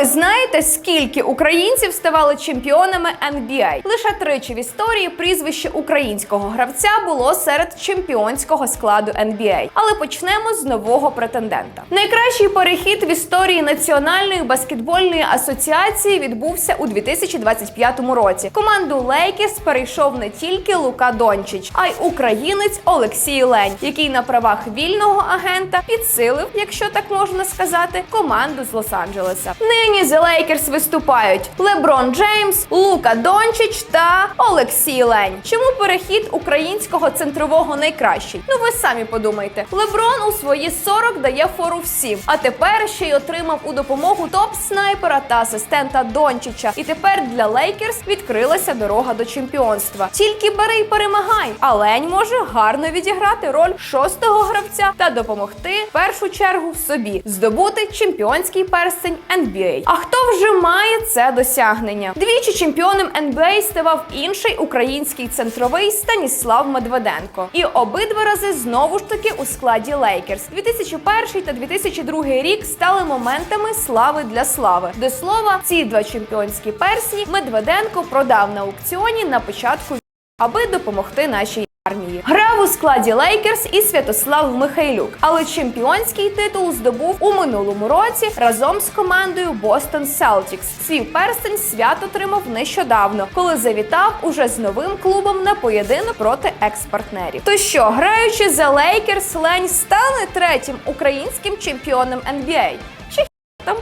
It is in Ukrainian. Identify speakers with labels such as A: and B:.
A: ви знаєте, скільки українців ставали чемпіонами NBA? Лише тричі в історії прізвище українського гравця було серед чемпіонського складу NBA. Але почнемо з нового претендента. Найкращий перехід в історії Національної баскетбольної асоціації відбувся у 2025 році. Команду Лейкерс перейшов не тільки Лука Дончич, а й українець Олексій Лень, який на правах вільного агента підсилив, якщо так можна сказати, команду з Лос-Анджелеса. Нині за Лейкерс виступають. Леброн Джеймс, Лука Дончич та Олексій Лень. Чому перехід українського центрового найкращий? Ну ви самі подумайте. Леброн у свої 40 дає фору всім. А тепер ще й отримав у допомогу топ-снайпера та асистента Дончича. І тепер для Лейкерс відкрилася дорога до чемпіонства. Тільки бери й перемагай. А Лень може гарно відіграти роль шостого гравця та допомогти в першу чергу собі здобути чемпіонський перстень NBA. А хто вже має це досягнення? Двічі чемпіоном НБА ставав інший український центровий Станіслав Медведенко. І обидва рази знову ж таки у складі Лейкерс. 2001 та 2002 рік стали моментами слави для слави. До слова, ці два чемпіонські персні Медведенко продав на аукціоні на початку аби допомогти нашій армії. Грав у складі Лейкерс і Святослав Михайлюк, але чемпіонський титул здобув у минулому році разом з командою Бостон Селтікс. Свій перстень свят отримав нещодавно, коли завітав уже з новим клубом на поєдинок проти екс-партнерів. То що, граючи за Лейкерс, Лень стане третім українським чемпіоном NBA? Чи там